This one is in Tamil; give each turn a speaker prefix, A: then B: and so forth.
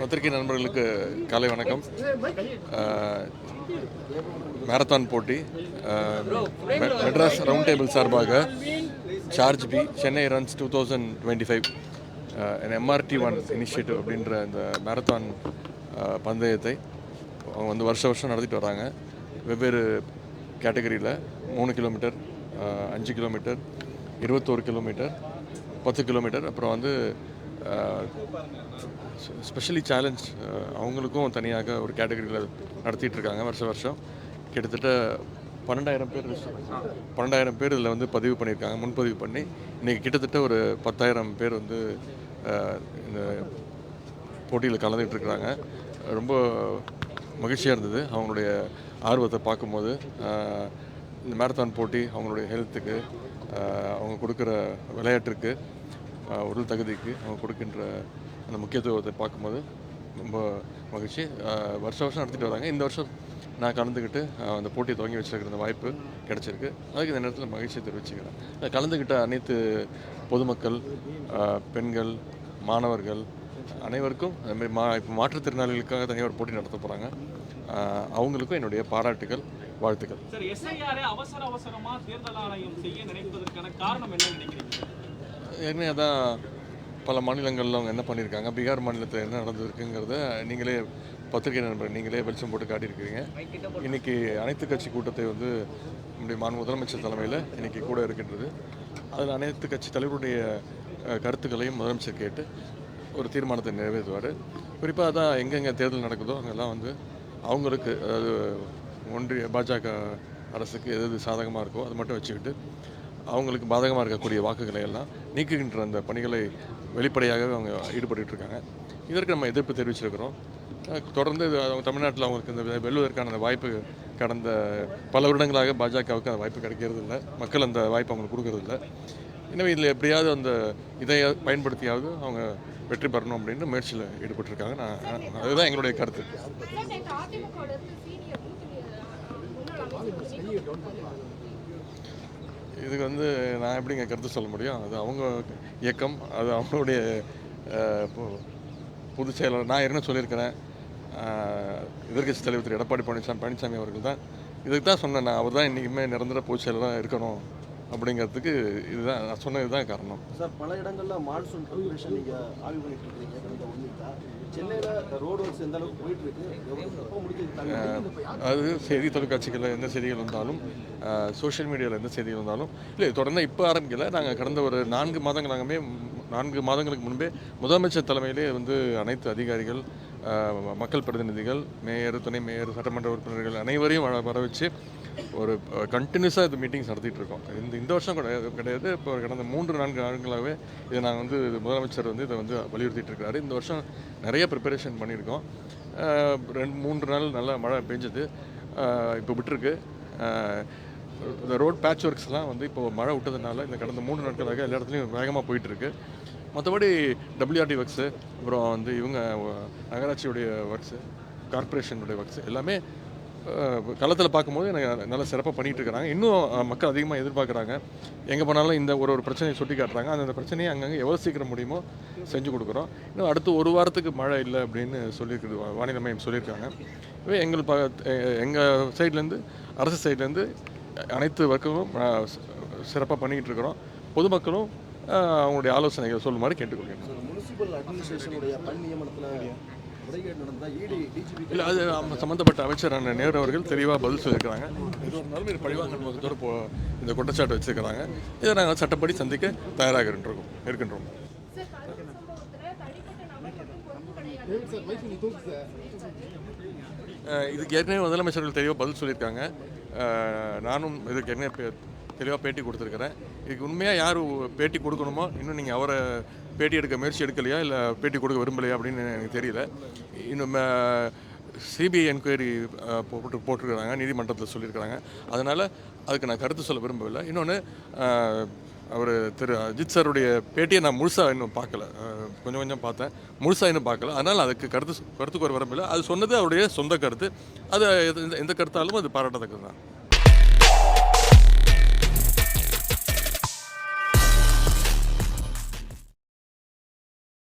A: பத்திரிகை நண்பர்களுக்கு காலை வணக்கம். மேரத்தான் போட்டி மெட்ராஸ் ரவுண்ட் டேபிள் சார்பாக சார்ஜ் B Chennai runs two thousand twenty five MRT one initiative அப்படின்ற இந்த மேரத்தான் பந்தயத்தை அவங்க வந்து வருஷ வருஷம் நடத்திட்டு வராங்க. வெவ்வேறு கேட்டகரியில் மூணு கிலோமீட்டர் அஞ்சு கிலோமீட்டர் இருபத்தோரு கிலோமீட்டர் பத்து கிலோமீட்டர் அப்புறம் வந்து ஸ்பெஷலி சேலஞ்ச் அவங்களுக்கும் தனியாக ஒரு கேட்டகரியில் நடத்திட்டு இருக்காங்க வருஷம் வருஷம். கிட்டத்தட்ட பன்னெண்டாயிரம் பேர் பன்னெண்டாயிரம் பேர் இதில் வந்து பதிவு பண்ணியிருக்காங்க முன்பதிவு பண்ணி. இன்றைக்கி கிட்டத்தட்ட ஒரு பத்தாயிரம் பேர் வந்து இந்த போட்டியில் கலந்துக்கிட்டு இருக்கிறாங்க. ரொம்ப மகிழ்ச்சியாக இருந்தது. அவங்களுடைய ஆர்வத்தை பார்க்கும்போது இந்த மேரத்தான் போட்டி அவங்களுடைய ஹெல்த்துக்கு அவங்க கொடுக்குற விளையாட்டுக்கு உடல் தகுதிக்கு அவங்க கொடுக்கின்ற அந்த முக்கியத்துவத்தை பார்க்கும்போது ரொம்ப மகிழ்ச்சி. வருஷ வருஷம் நடத்திட்டு வராங்க. இந்த வருஷம் நான் கலந்துக்கிட்டு அந்த போட்டியை துவங்கி வச்சிருக்கிற அந்த வாய்ப்பு கிடச்சிருக்கு. அதுக்கு இந்த நேரத்தில் மகிழ்ச்சியை தெரிவிச்சுக்கிறேன். அதில் கலந்துக்கிட்ட அனைத்து பொதுமக்கள் பெண்கள் மாணவர்கள் அனைவருக்கும் அதுமாதிரி மா இப்போ மாற்றுத்திறனாளிகளுக்காக தனியாக ஒரு போட்டி நடத்த போகிறாங்க அவங்களுக்கும் என்னுடைய பாராட்டுகள் வாழ்த்துக்கள்.
B: சார் எஸ்ஐஆரை அவசர அவசரமாக தேர்தல் ஆணையம் செய்ய நினைப்பதற்கான காரணம் என்ன நினைக்கிறீங்க?
A: ஏற்கனவே அதான் பல மாநிலங்களில் அவங்க என்ன பண்ணியிருக்காங்க பீகார் மாநிலத்தில் என்ன நடந்திருக்குங்கிறத நீங்களே பத்திரிகை நண்பர் நீங்களே வெளிச்சம் போட்டு காட்டியிருக்கிறீங்க. இன்னைக்கு அனைத்து கட்சி கூட்டத்தை வந்து நம்முடைய மாநில முதலமைச்சர் தலைமையில் இன்னைக்கு கூட இருக்கின்றது. அதில் அனைத்து கட்சி தலைவருடைய கருத்துக்களையும் முதலமைச்சர் கேட்டு ஒரு தீர்மானத்தை நிறைவேற்றுவார். குறிப்பாக அதான் எங்கெங்கே தேர்தல் நடக்குதோ அங்கெல்லாம் வந்து அவங்களுக்கு அதாவது ஒன்றிய பாஜக அரசுக்கு எது எது சாதகமாக இருக்கோ அது மட்டும் வச்சுக்கிட்டு அவங்களுக்கு பாதகமாக இருக்கக்கூடிய வாக்குகளை எல்லாம் நீக்குகின்ற அந்த பணிகளை வெளிப்படையாகவே அவங்க ஈடுபட்டு இருக்காங்க. இதற்கு நம்ம எதிர்ப்பு தெரிவிச்சிருக்கிறோம். தொடர்ந்து அவங்க தமிழ்நாட்டில் அவங்களுக்கு இந்த வெல்வதற்கான அந்த வாய்ப்பு கடந்த பல வருடங்களாக பாஜகவுக்கு அந்த வாய்ப்பு கிடைக்கிறது இல்லை. மக்கள் அந்த வாய்ப்பு அவங்களுக்கு கொடுக்கறது இல்லை. எனவே இதில் எப்படியாவது அந்த இதை பயன்படுத்தியாவது அவங்க வெற்றி பெறணும் அப்படின்னு முயற்சியில் ஈடுபட்டிருக்காங்க. நான் அதுதான் எங்களுடைய கருத்து.
C: சார்,
A: இதுக்கு வந்து நான் எப்படிங்க கருத்து சொல்ல முடியும்? அது அவங்க இயக்கம் அது அவங்களுடைய பொதுச் செயலாளர். நான் என்ன சொல்லியிருக்கிறேன். எதிர்கட்சி தலைவர் திரு. எடப்பாடி பழனிசாமி பழனிசாமி அவர்கள் தான். இதுக்கு தான் சொன்னேன் நான். அவர் தான் இன்றைக்குமே நிரந்தர பொதுச் செயலராக இருக்கணும் அப்படிங்கிறதுக்கு இதுதான் நான் சொன்னது தான் காரணம்.
D: சார் பல இடங்களில் மான்சூன் ப்ரிப்பரேஷன் நீங்கள் ஆய்வு பண்ணிட்டு இருக்கீங்க. சென்னையில் ரோடு ஒர்க்ஸ் எந்த அளவுக்கு போயிட்டு இருக்கு?
A: அது செய்தி தொலைக்காட்சிகளில் எந்த செய்திகள் வந்தாலும் சோஷியல் மீடியாவில் எந்த செய்திகள் வந்தாலும் இல்லை தொடர்ந்து இப்போ ஆரம்பிக்கல. நாங்கள் கடந்த ஒரு நான்கு மாதங்களாகவே நான்கு மாதங்களுக்கு முன்பே முதலமைச்சர் தலைமையிலே வந்து அனைத்து அதிகாரிகள் மக்கள் பிரதிநிதிகள் மேயர் துணை மேயர் சட்டமன்ற உறுப்பினர்கள் அனைவரையும் வர வச்சு ஒரு கண்டினியூஸாக இது மீட்டிங்ஸ் நடத்திட்டு இருக்கோம். இந்த இந்த வருஷம் கிடையாது கிடையாது. இப்போ கடந்த மூன்று நான்கு ஆண்டுகளாகவே இதை நாங்கள் வந்து முதலமைச்சர் வந்து இதை வந்து வலியுறுத்திட்டு இருக்காரு. இந்த வருஷம் நிறைய ப்ரிப்பரேஷன் பண்ணியிருக்கோம். ரெண்டு மூன்று நாள் நல்லா மழை பெஞ்சது. இப்போ விட்டுருக்கு. இந்த ரோட் பேட்ச் ஒர்க்ஸ்லாம் வந்து இப்போ மழை விட்டதுனால இந்த கடந்த மூணு நாட்களாக எல்லா இடத்துலையும் வேகமாக போயிட்டுருக்கு. மற்றபடி டபிள்யூஆர்டி ஒர்க்ஸு அப்புறம் வந்து இவங்க நகராட்சியுடைய ஒர்க்ஸு கார்ப்பரேஷனுடைய ஒர்க்ஸ் எல்லாமே களத்தில் பார்க்கும்போது எனக்கு நல்லா சிறப்பாக பண்ணிகிட்டு இருக்கிறாங்க இன்னும் மக்கள் அதிகமாக எதிர்பார்க்குறாங்க. எங்கே போனாலும் இந்த ஒரு ஒரு பிரச்சனையை சுட்டி காட்டுறாங்க. அந்த பிரச்சனையை அங்கங்கே எவ்வளோ சீக்கிரம் முடியுமோ செஞ்சு கொடுக்குறோம். இன்னும் அடுத்து ஒரு வாரத்துக்கு மழை இல்லை அப்படின்னு சொல்லியிருக்குது வானிலை மையம் சொல்லியிருக்காங்க. எனவே எங்கள் ப எங்கள் சைட்லேருந்து அரசு சைட்லேருந்து அனைத்து வர்க்கமும் சிறப்பாக பண்ணிக்கிட்டு இருக்கிறோம். பொதுமக்களும் அவங்களுடைய ஆலோசனைகள் சொல்லுமாறு கேட்டுக்கொள்கிறேன். இல்லை அது சம்மந்தப்பட்ட அமைச்சரான நேரு அவர்கள் தெளிவாக பதில் சொல்லியிருக்கிறாங்க. இது ஒரு நாள் இது பழிவாங்கல் முகத்தோடு போ இந்த குற்றச்சாட்டு வச்சிருக்கிறாங்க. இதை நாங்கள் சட்டப்படி சந்திக்க தயாராக இருக்கின்றோம். இருக்கின்றோம் இதுக்கு ஏற்கனவே முதலமைச்சர்கள் தெளிவாக பதில் சொல்லியிருக்காங்க. நானும் இதுக்கு ஏற்கனவே பே- தெளிவாக பேட்டி கொடுத்துருக்கிறேன். இதுக்கு உண்மையாக யார் பேட்டி கொடுக்கணுமோ இன்னும் நீங்கள் அவரை பேட்டி எடுக்க முயற்சி எடுக்கலையா இல்லை பேட்டி கொடுக்க விரும்பலையா அப்படின்னு எனக்கு தெரியல. இன்னும் சிபிஐ என்கொயரி போட்டு போட்டிருக்கிறாங்க நீதிமன்றத்தில் சொல்லியிருக்கிறாங்க. அதனால் அதுக்கு நான் கருத்து சொல்ல விரும்பவில்லை. இன்னொன்று அவர் திரு அஜித் சாருடைய பேட்டியை நான் முழுசாக இன்னும் பார்க்கல. கொஞ்சம் கொஞ்சம் பார்த்தேன். முழுசாக இன்னும் பார்க்கல. அதனால் அதுக்கு கருத்து கருத்துக்கு ஒரு வரம்பில்லை. அது சொன்னது அவருடைய சொந்த கருத்து. அது எந்த- எந்த கருத்தாலும் அது பாராட்டத்தக்கது தான்